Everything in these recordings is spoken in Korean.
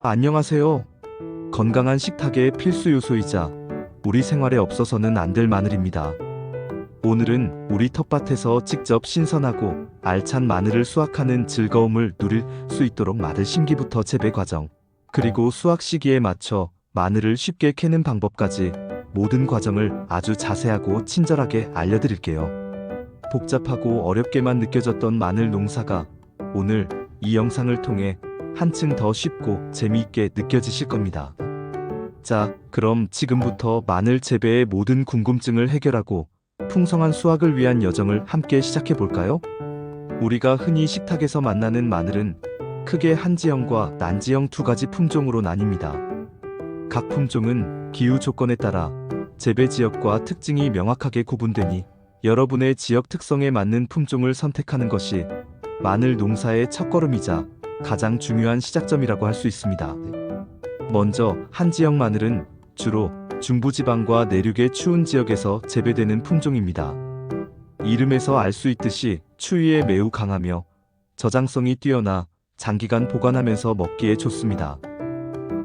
안녕하세요. 건강한 식탁의 필수 요소이자 우리 생활에 없어서는 안 될 마늘입니다. 오늘은 우리 텃밭에서 직접 신선하고 알찬 마늘을 수확하는 즐거움을 누릴 수 있도록 마늘 심기부터 재배 과정, 그리고 수확 시기에 맞춰 마늘을 쉽게 캐는 방법까지 모든 과정을 아주 자세하고 친절하게 알려드릴게요. 복잡하고 어렵게만 느껴졌던 마늘 농사가 오늘 이 영상을 통해 한층 더 쉽고 재미있게 느껴지실 겁니다. 자, 그럼 지금부터 마늘 재배의 모든 궁금증을 해결하고 풍성한 수확을 위한 여정을 함께 시작해 볼까요? 우리가 흔히 식탁에서 만나는 마늘은 크게 한지형과 난지형 두 가지 품종으로 나뉩니다. 각 품종은 기후 조건에 따라 재배 지역과 특징이 명확하게 구분되니 여러분의 지역 특성에 맞는 품종을 선택하는 것이 마늘 농사의 첫걸음이자 가장 중요한 시작점이라고 할 수 있습니다. 먼저 한 지역 마늘은 주로 중부지방과 내륙의 추운 지역에서 재배되는 품종입니다. 이름에서 알 수 있듯이 추위에 매우 강하며 저장성이 뛰어나 장기간 보관하면서 먹기에 좋습니다.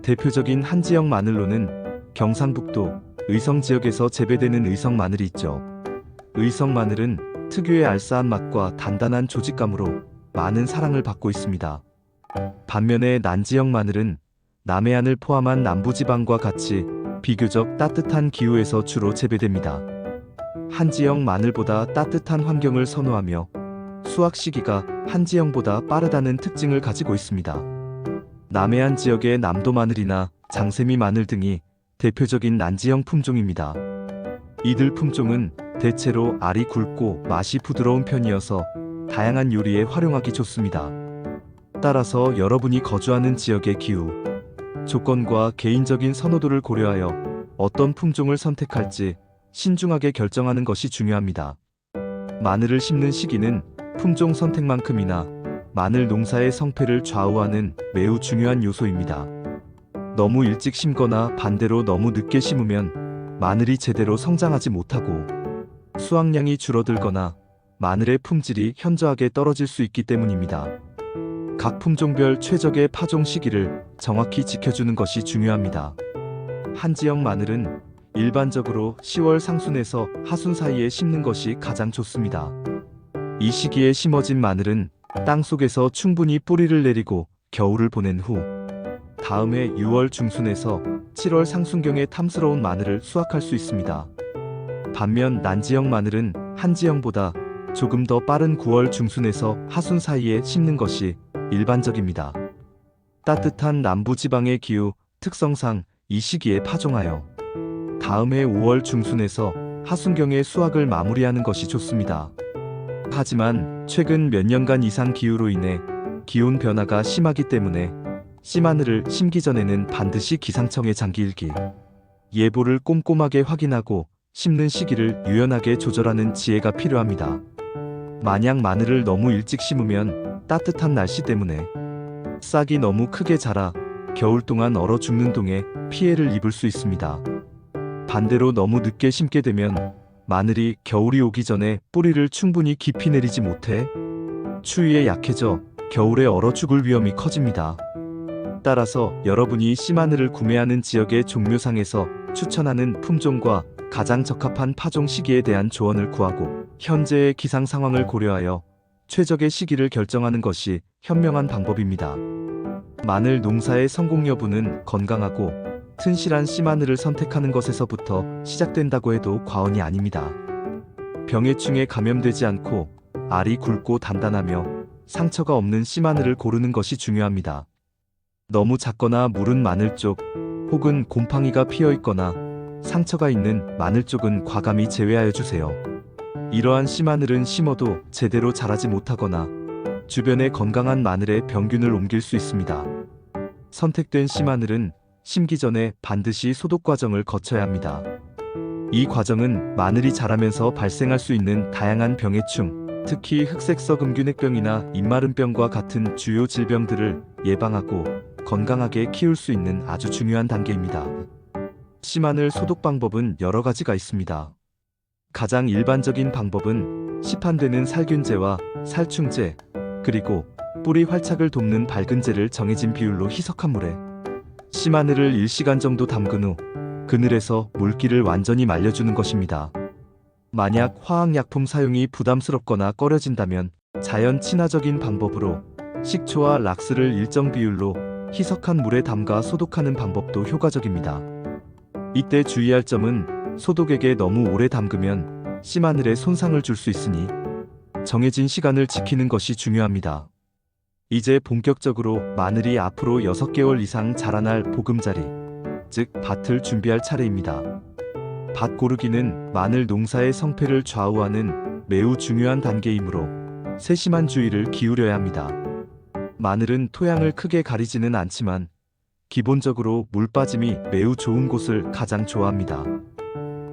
대표적인 한 지역 마늘로는 경상북도 의성 지역에서 재배되는 의성 마늘이 있죠. 의성 마늘은 특유의 알싸한 맛과 단단한 조직감으로 많은 사랑을 받고 있습니다. 반면에 난지역 마늘은 남해안을 포함한 남부지방과 같이 비교적 따뜻한 기후에서 주로 재배됩니다. 한지역 마늘보다 따뜻한 환경을 선호하며 수확 시기가 한지역보다 빠르다는 특징을 가지고 있습니다. 남해안 지역의 남도 마늘이나 장세미 마늘 등이 대표적인 난지형 품종입니다. 이들 품종은 대체로 알이 굵고 맛이 부드러운 편이어서 다양한 요리에 활용하기 좋습니다. 따라서 여러분이 거주하는 지역의 기후, 조건과 개인적인 선호도를 고려하여 어떤 품종을 선택할지 신중하게 결정하는 것이 중요합니다. 마늘을 심는 시기는 품종 선택만큼이나 마늘 농사의 성패를 좌우하는 매우 중요한 요소입니다. 너무 일찍 심거나 반대로 너무 늦게 심으면 마늘이 제대로 성장하지 못하고 수확량이 줄어들거나 마늘의 품질이 현저하게 떨어질 수 있기 때문입니다. 각 품종별 최적의 파종 시기를 정확히 지켜주는 것이 중요합니다. 한 지역 마늘은 일반적으로 10월 상순에서 하순 사이에 심는 것이 가장 좋습니다. 이 시기에 심어진 마늘은 땅 속에서 충분히 뿌리를 내리고 겨울을 보낸 후 다음 해 6월 중순에서 7월 상순경에 탐스러운 마늘을 수확할 수 있습니다. 반면 난지역 마늘은 한지역보다 조금 더 빠른 9월 중순에서 하순 사이에 심는 것이 일반적입니다. 따뜻한 남부지방의 기후 특성상 이 시기에 파종하여 다음 해 5월 중순에서 하순경에 수확을 마무리하는 것이 좋습니다. 하지만 최근 몇 년간 이상 기후로 인해 기온 변화가 심하기 때문에 씨마늘을 심기 전에는 반드시 기상청의 장기일기 예보를 꼼꼼하게 확인하고 심는 시기를 유연하게 조절하는 지혜가 필요합니다. 만약 마늘을 너무 일찍 심으면 따뜻한 날씨 때문에 싹이 너무 크게 자라 겨울 동안 얼어 죽는 동에 피해를 입을 수 있습니다. 반대로 너무 늦게 심게 되면 마늘이 겨울이 오기 전에 뿌리를 충분히 깊이 내리지 못해 추위에 약해져 겨울에 얼어 죽을 위험이 커집니다. 따라서 여러분이 씨마늘을 구매하는 지역의 종묘상에서 추천하는 품종과 가장 적합한 파종 시기에 대한 조언을 구하고 현재의 기상 상황을 고려하여 최적의 시기를 결정하는 것이 현명한 방법입니다. 마늘 농사의 성공 여부는 건강하고 튼실한 씨마늘을 선택하는 것에서부터 시작된다고 해도 과언이 아닙니다. 병해충에 감염되지 않고 알이 굵고 단단하며 상처가 없는 씨마늘을 고르는 것이 중요합니다. 너무 작거나 무른 마늘 쪽 혹은 곰팡이가 피어 있거나 상처가 있는 마늘 쪽은 과감히 제외하여 주세요. 이러한 씨마늘은 심어도 제대로 자라지 못하거나 주변의 건강한 마늘에 병균을 옮길 수 있습니다. 선택된 씨마늘은 심기 전에 반드시 소독 과정을 거쳐야 합니다. 이 과정은 마늘이 자라면서 발생할 수 있는 다양한 병해충, 특히 흑색 썩음균핵병이나 입마름병과 같은 주요 질병들을 예방하고 건강하게 키울 수 있는 아주 중요한 단계입니다. 씨마늘 소독 방법은 여러 가지가 있습니다. 가장 일반적인 방법은 시판되는 살균제와 살충제, 그리고 뿌리 활착을 돕는 밝은제를 정해진 비율로 희석한 물에 씨마늘을 1시간 정도 담근 후 그늘에서 물기를 완전히 말려주는 것입니다. 만약 화학약품 사용이 부담스럽거나 꺼려진다면 자연 친화적인 방법으로 식초와 락스를 일정 비율로 희석한 물에 담가 소독하는 방법도 효과적입니다. 이때 주의할 점은 소독액에 너무 오래 담그면 씨마늘에 손상을 줄 수 있으니 정해진 시간을 지키는 것이 중요합니다. 이제 본격적으로 마늘이 앞으로 6개월 이상 자라날 보금자리, 즉 밭을 준비할 차례입니다. 밭 고르기는 마늘 농사의 성패를 좌우하는 매우 중요한 단계이므로 세심한 주의를 기울여야 합니다. 마늘은 토양을 크게 가리지는 않지만 기본적으로 물 빠짐이 매우 좋은 곳을 가장 좋아합니다.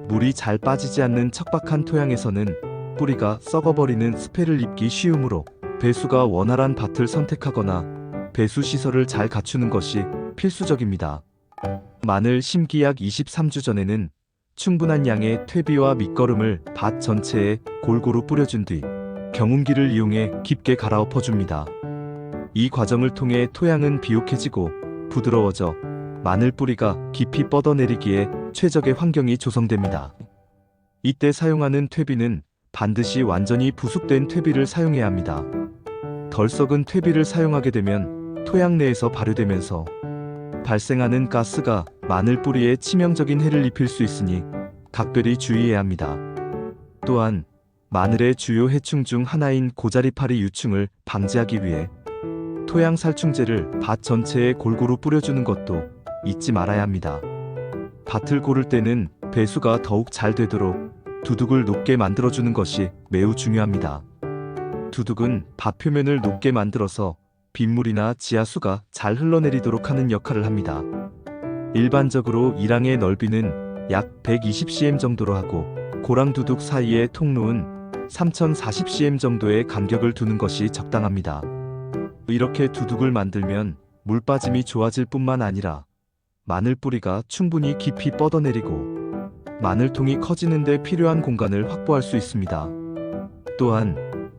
물이 잘 빠지지 않는 척박한 토양에서는 뿌리가 썩어버리는 스패를 입기 쉬우므로 배수가 원활한 밭을 선택하거나 배수 시설을 잘 갖추는 것이 필수적입니다. 마늘 심기 약 23주 전에는 충분한 양의 퇴비와 밑거름을 밭 전체에 골고루 뿌려준 뒤 경운기를 이용해 깊게 갈아엎어 줍니다. 이 과정을 통해 토양은 비옥해지고 부드러워져 마늘 뿌리가 깊이 뻗어내리기에 최적의 환경이 조성됩니다. 이때 사용하는 퇴비는 반드시 완전히 부숙된 퇴비를 사용해야 합니다. 덜 썩은 퇴비를 사용하게 되면 토양 내에서 발효되면서 발생하는 가스가 마늘 뿌리에 치명적인 해를 입힐 수 있으니 각별히 주의해야 합니다. 또한 마늘의 주요 해충 중 하나인 고자리파리 유충을 방지하기 위해 토양 살충제를 밭 전체에 골고루 뿌려주는 것도 잊지 말아야 합니다. 밭을 고를 때는 배수가 더욱 잘 되도록 두둑을 높게 만들어주는 것이 매우 중요합니다. 두둑은 밭 표면을 높게 만들어서 빗물이나 지하수가 잘 흘러내리도록 하는 역할을 합니다. 일반적으로 이랑의 넓이는 약 120cm 정도로 하고 고랑 두둑 사이의 통로는 3040cm 정도의 간격을 두는 것이 적당합니다. 이렇게 두둑을 만들면 물 빠짐이 좋아질 뿐만 아니라 마늘 뿌리가 충분히 깊이 뻗어내리고 마늘통이 커지는 데 필요한 공간을 확보할 수 있습니다. 또한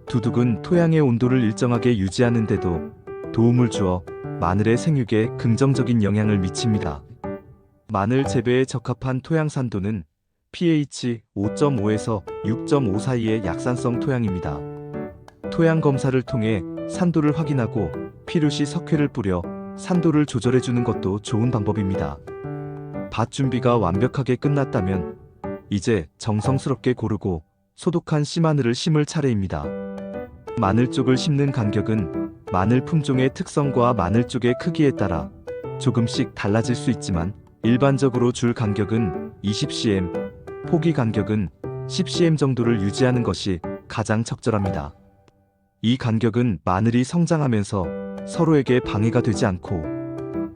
두둑은 토양의 온도를 일정하게 유지하는 데도 도움을 주어 마늘의 생육에 긍정적인 영향을 미칩니다. 마늘 재배에 적합한 토양 산도는 pH 5.5에서 6.5 사이의 약산성 토양입니다. 토양 검사를 통해 산도를 확인하고 필요시 석회를 뿌려 산도를 조절해 주는 것도 좋은 방법입니다. 밭 준비가 완벽하게 끝났다면 이제 정성스럽게 고르고 소독한 씨마늘을 심을 차례입니다. 마늘 쪽을 심는 간격은 마늘 품종의 특성과 마늘 쪽의 크기에 따라 조금씩 달라질 수 있지만 일반적으로 줄 간격은 20cm, 포기 간격은 10cm 정도를 유지하는 것이 가장 적절합니다. 이 간격은 마늘이 성장하면서 서로에게 방해가 되지 않고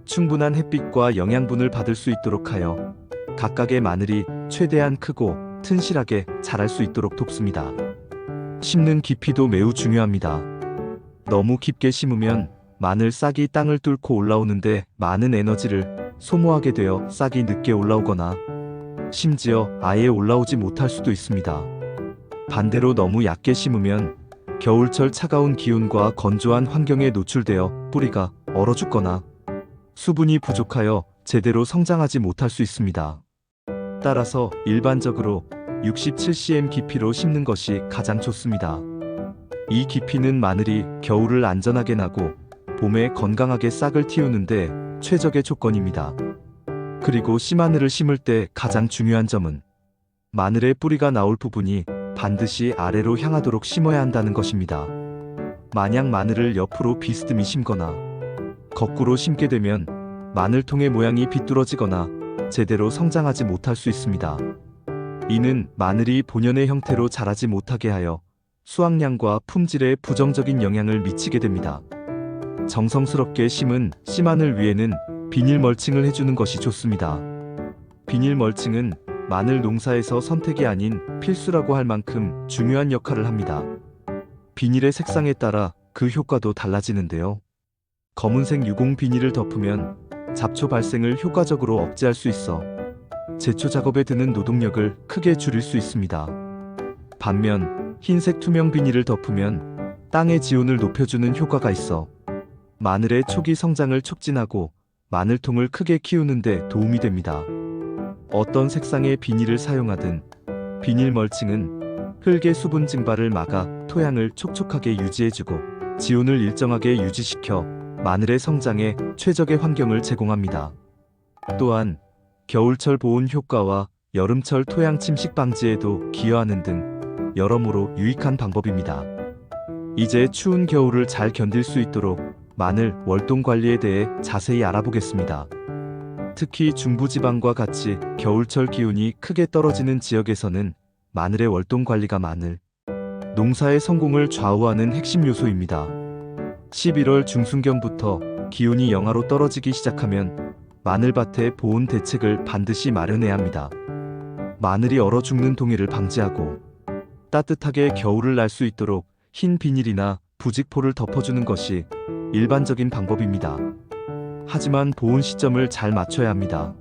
충분한 햇빛과 영양분을 받을 수 있도록 하여 각각의 마늘이 최대한 크고 튼실하게 자랄 수 있도록 돕습니다. 심는 깊이도 매우 중요합니다. 너무 깊게 심으면 마늘 싹이 땅을 뚫고 올라오는데 많은 에너지를 소모하게 되어 싹이 늦게 올라오거나 심지어 아예 올라오지 못할 수도 있습니다. 반대로 너무 얕게 심으면 겨울철 차가운 기온과 건조한 환경에 노출되어 뿌리가 얼어 죽거나 수분이 부족하여 제대로 성장하지 못할 수 있습니다. 따라서 일반적으로 67cm 깊이로 심는 것이 가장 좋습니다. 이 깊이는 마늘이 겨울을 안전하게 나고 봄에 건강하게 싹을 틔우는데 최적의 조건입니다. 그리고 씨마늘을 심을 때 가장 중요한 점은 마늘의 뿌리가 나올 부분이 반드시 아래로 향하도록 심어야 한다는 것입니다. 만약 마늘을 옆으로 비스듬히 심거나 거꾸로 심게 되면 마늘통의 모양이 비뚤어지거나 제대로 성장하지 못할 수 있습니다. 이는 마늘이 본연의 형태로 자라지 못하게 하여 수확량과 품질에 부정적인 영향을 미치게 됩니다. 정성스럽게 심은 씨마늘 위에는 비닐 멀칭을 해주는 것이 좋습니다. 비닐 멀칭은 마늘 농사에서 선택이 아닌 필수라고 할 만큼 중요한 역할을 합니다. 비닐의 색상에 따라 그 효과도 달라지는데요. 검은색 유공 비닐을 덮으면 잡초 발생을 효과적으로 억제할 수 있어 제초 작업에 드는 노동력을 크게 줄일 수 있습니다. 반면 흰색 투명 비닐을 덮으면 땅의 지온을 높여주는 효과가 있어 마늘의 초기 성장을 촉진하고 마늘통을 크게 키우는데 도움이 됩니다. 어떤 색상의 비닐을 사용하든 비닐 멀칭은 흙의 수분 증발을 막아 토양을 촉촉하게 유지해주고 지온을 일정하게 유지시켜 마늘의 성장에 최적의 환경을 제공합니다. 또한 겨울철 보온 효과와 여름철 토양 침식 방지에도 기여하는 등 여러모로 유익한 방법입니다. 이제 추운 겨울을 잘 견딜 수 있도록 마늘 월동 관리에 대해 자세히 알아보겠습니다. 특히 중부지방과 같이 겨울철 기온이 크게 떨어지는 지역에서는 마늘의 월동 관리가 마늘 농사의 성공을 좌우하는 핵심 요소입니다. 11월 중순경부터 기온이 영하로 떨어지기 시작하면 마늘밭의 보온 대책을 반드시 마련해야 합니다. 마늘이 얼어 죽는 동해를 방지하고 따뜻하게 겨울을 날 수 있도록 흰 비닐이나 부직포를 덮어주는 것이 일반적인 방법입니다. 하지만 보온 시점을 잘 맞춰야 합니다.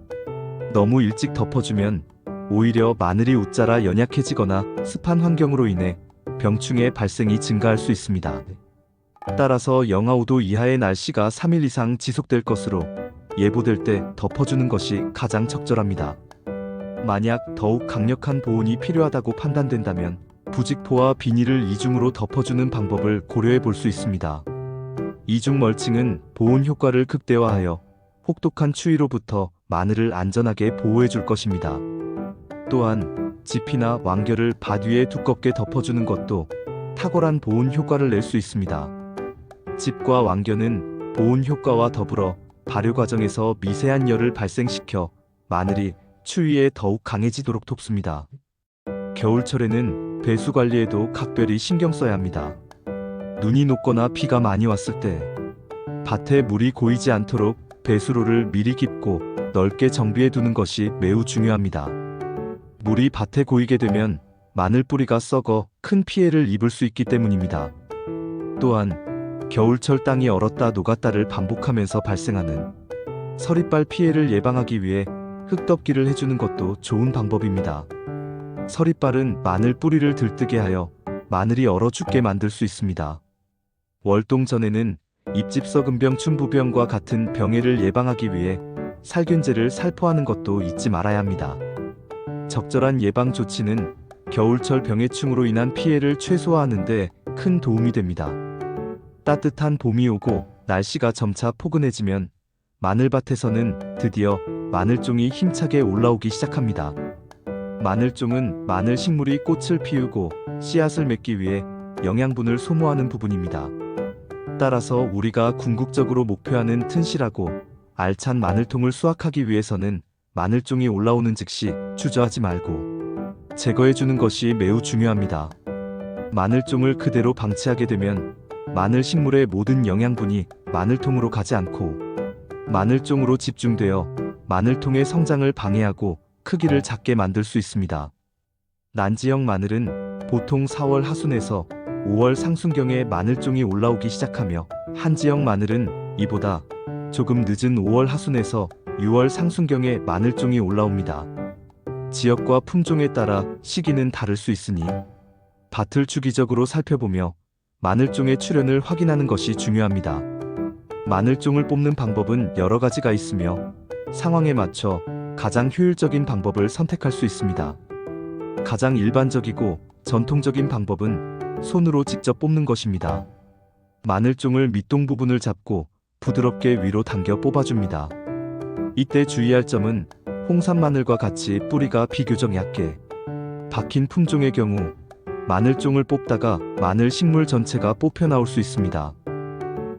너무 일찍 덮어주면 오히려 마늘이 웃자라 연약해지거나 습한 환경으로 인해 병충해 발생이 증가할 수 있습니다. 따라서 영하 5도 이하의 날씨가 3일 이상 지속될 것으로 예보될 때 덮어주는 것이 가장 적절합니다. 만약 더욱 강력한 보온이 필요하다고 판단된다면 부직포와 비닐을 이중으로 덮어주는 방법을 고려해 볼 수 있습니다. 이중 멀칭은 보온 효과를 극대화하여 혹독한 추위로부터 마늘을 안전하게 보호해 줄 것입니다. 또한 지피나 왕겨를 밭 위에 두껍게 덮어주는 것도 탁월한 보온 효과를 낼 수 있습니다. 짚과 왕겨는 보온 효과와 더불어 발효 과정에서 미세한 열을 발생시켜 마늘이 추위에 더욱 강해지도록 돕습니다. 겨울철에는 배수 관리에도 각별히 신경 써야 합니다. 눈이 녹거나 비가 많이 왔을 때 밭에 물이 고이지 않도록 배수로를 미리 깊고 넓게 정비해 두는 것이 매우 중요합니다. 물이 밭에 고이게 되면 마늘 뿌리가 썩어 큰 피해를 입을 수 있기 때문입니다. 또한 겨울철 땅이 얼었다 녹았다를 반복하면서 발생하는 서리빨 피해를 예방하기 위해 흙덮기를 해주는 것도 좋은 방법입니다. 서리빨은 마늘 뿌리를 들뜨게 하여 마늘이 얼어 죽게 만들 수 있습니다. 월동 전에는 잎집 썩은병 춘부병과 같은 병해를 예방하기 위해 살균제를 살포하는 것도 잊지 말아야 합니다. 적절한 예방 조치는 겨울철 병해충으로 인한 피해를 최소화하는데 큰 도움이 됩니다. 따뜻한 봄이 오고 날씨가 점차 포근해지면 마늘밭에서는 드디어 마늘종이 힘차게 올라오기 시작합니다. 마늘종은 마늘 식물이 꽃을 피우고 씨앗을 맺기 위해 영양분을 소모하는 부분입니다. 따라서 우리가 궁극적으로 목표하는 튼실하고 알찬 마늘통을 수확하기 위해서는 마늘종이 올라오는 즉시 주저하지 말고 제거해 주는 것이 매우 중요합니다. 마늘종을 그대로 방치하게 되면 마늘 식물의 모든 영양분이 마늘통으로 가지 않고 마늘종으로 집중되어 마늘통의 성장을 방해하고 크기를 작게 만들 수 있습니다. 난지형 마늘은 보통 4월 하순에서 5월 상순경에 마늘종이 올라오기 시작하며 한지형 마늘은 이보다 조금 늦은 5월 하순에서 6월 상순경에 마늘종이 올라옵니다. 지역과 품종에 따라 시기는 다를 수 있으니 밭을 주기적으로 살펴보며 마늘종의 출현을 확인하는 것이 중요합니다. 마늘종을 뽑는 방법은 여러 가지가 있으며 상황에 맞춰 가장 효율적인 방법을 선택할 수 있습니다. 가장 일반적이고 전통적인 방법은 손으로 직접 뽑는 것입니다. 마늘종을 밑동 부분을 잡고 부드럽게 위로 당겨 뽑아줍니다. 이때 주의할 점은 홍산 마늘과 같이 뿌리가 비교적 얇게 박힌 품종의 경우 마늘종을 뽑다가 마늘 식물 전체가 뽑혀 나올 수 있습니다.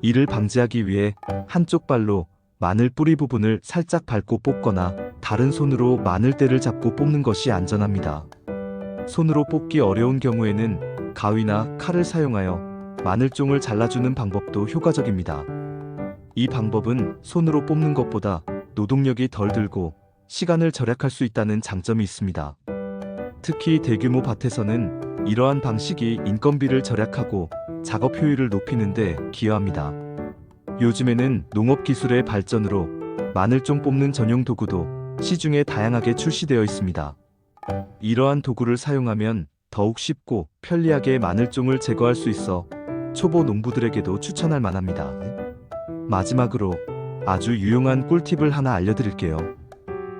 이를 방지하기 위해 한쪽 발로 마늘 뿌리 부분을 살짝 밟고 뽑거나 다른 손으로 마늘대를 잡고 뽑는 것이 안전합니다. 손으로 뽑기 어려운 경우에는 가위나 칼을 사용하여 마늘종을 잘라주는 방법도 효과적입니다. 이 방법은 손으로 뽑는 것보다 노동력이 덜 들고 시간을 절약할 수 있다는 장점이 있습니다. 특히 대규모 밭에서는 이러한 방식이 인건비를 절약하고 작업 효율을 높이는데 기여합니다. 요즘에는 농업 기술의 발전으로 마늘종 뽑는 전용 도구도 시중에 다양하게 출시되어 있습니다. 이러한 도구를 사용하면 더욱 쉽고 편리하게 마늘종을 제거할 수 있어 초보 농부들에게도 추천할 만합니다. 마지막으로 아주 유용한 꿀팁을 하나 알려드릴게요.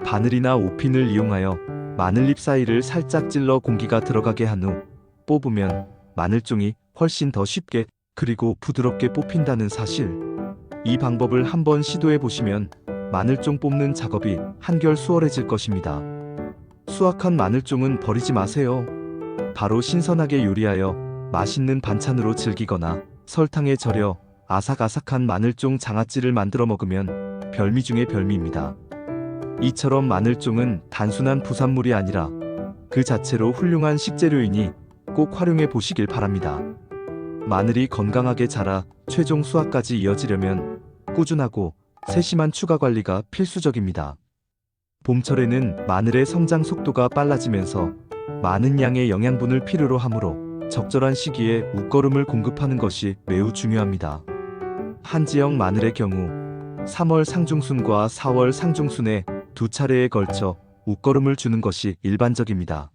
바늘이나 오핀을 이용하여 마늘잎 사이를 살짝 찔러 공기가 들어가게 한 후 뽑으면 마늘종이 훨씬 더 쉽게 그리고 부드럽게 뽑힌다는 사실. 이 방법을 한번 시도해 보시면 마늘종 뽑는 작업이 한결 수월해질 것입니다. 수확한 마늘종은 버리지 마세요. 바로 신선하게 요리하여 맛있는 반찬으로 즐기거나 설탕에 절여 아삭아삭한 마늘종 장아찌를 만들어 먹으면 별미 중의 별미입니다. 이처럼 마늘종은 단순한 부산물이 아니라 그 자체로 훌륭한 식재료이니 꼭 활용해 보시길 바랍니다. 마늘이 건강하게 자라 최종 수확까지 이어지려면 꾸준하고 세심한 추가 관리가 필수적입니다. 봄철에는 마늘의 성장 속도가 빨라지면서 많은 양의 영양분을 필요로 하므로 적절한 시기에 웃거름을 공급하는 것이 매우 중요합니다. 한지역 마늘의 경우 3월 상중순과 4월 상중순에 두 차례에 걸쳐 웃거름을 주는 것이 일반적입니다.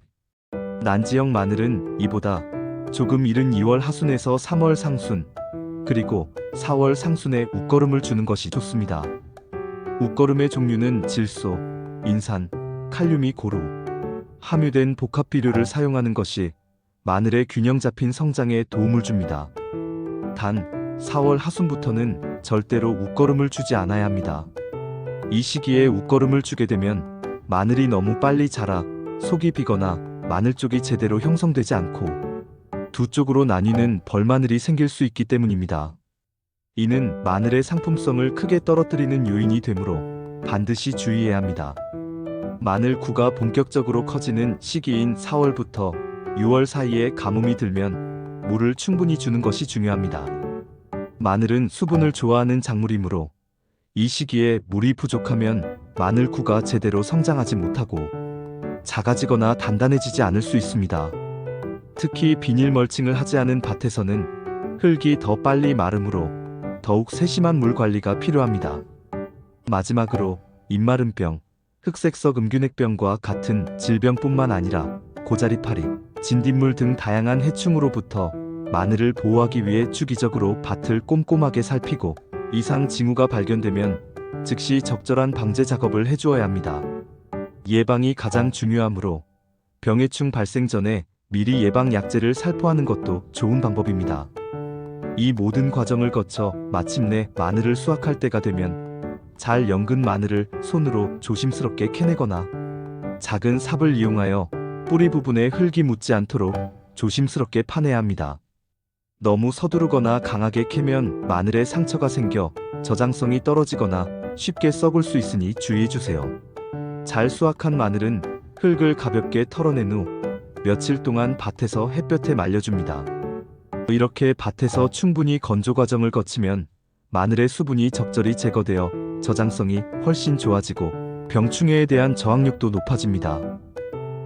난지역 마늘은 이보다 조금 이른 2월 하순에서 3월 상순, 그리고 4월 상순에 웃거름을 주는 것이 좋습니다. 웃거름의 종류는 질소, 인산, 칼륨이 고루, 함유된 복합 비료를 사용하는 것이 마늘의 균형 잡힌 성장에 도움을 줍니다. 단 4월 하순부터는 절대로 웃거름을 주지 않아야 합니다. 이 시기에 웃거름을 주게 되면 마늘이 너무 빨리 자라 속이 비거나 마늘 쪽이 제대로 형성되지 않고 두 쪽으로 나뉘는 벌마늘이 생길 수 있기 때문입니다. 이는 마늘의 상품성을 크게 떨어뜨리는 요인이 되므로 반드시 주의해야 합니다. 마늘 구가 본격적으로 커지는 시기인 4월부터 6월 사이에 가뭄이 들면 물을 충분히 주는 것이 중요합니다. 마늘은 수분을 좋아하는 작물이므로 이 시기에 물이 부족하면 마늘 구가 제대로 성장하지 못하고 작아지거나 단단해지지 않을 수 있습니다. 특히 비닐 멀칭을 하지 않은 밭에서는 흙이 더 빨리 마르므로 더욱 세심한 물 관리가 필요합니다. 마지막으로 입마름병, 흑색석 음균액병과 같은 질병뿐만 아니라 고자리파리, 진딧물 등 다양한 해충으로부터 마늘을 보호하기 위해 주기적으로 밭을 꼼꼼하게 살피고 이상 징후가 발견되면 즉시 적절한 방제 작업을 해주어야 합니다. 예방이 가장 중요하므로 병해충 발생 전에 미리 예방 약제를 살포하는 것도 좋은 방법입니다. 이 모든 과정을 거쳐 마침내 마늘을 수확할 때가 되면 잘 연근 마늘을 손으로 조심스럽게 캐내거나 작은 삽을 이용하여 뿌리 부분에 흙이 묻지 않도록 조심스럽게 파내야 합니다. 너무 서두르거나 강하게 캐면 마늘에 상처가 생겨 저장성이 떨어지거나 쉽게 썩을 수 있으니 주의해 주세요. 잘 수확한 마늘은 흙을 가볍게 털어낸 후 며칠 동안 밭에서 햇볕에 말려줍니다. 이렇게 밭에서 충분히 건조 과정을 거치면 마늘의 수분이 적절히 제거되어 저장성이 훨씬 좋아지고 병충해에 대한 저항력도 높아집니다.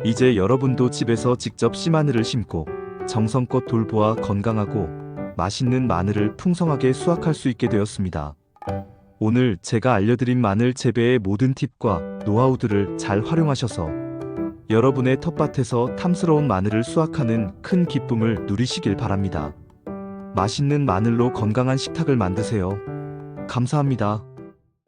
이제 여러분도 집에서 직접 씨마늘을 심고 정성껏 돌보아 건강하고 맛있는 마늘을 풍성하게 수확할 수 있게 되었습니다. 오늘 제가 알려드린 마늘 재배의 모든 팁과 노하우들을 잘 활용하셔서 여러분의 텃밭에서 탐스러운 마늘을 수확하는 큰 기쁨을 누리시길 바랍니다. 맛있는 마늘로 건강한 식탁을 만드세요. 감사합니다.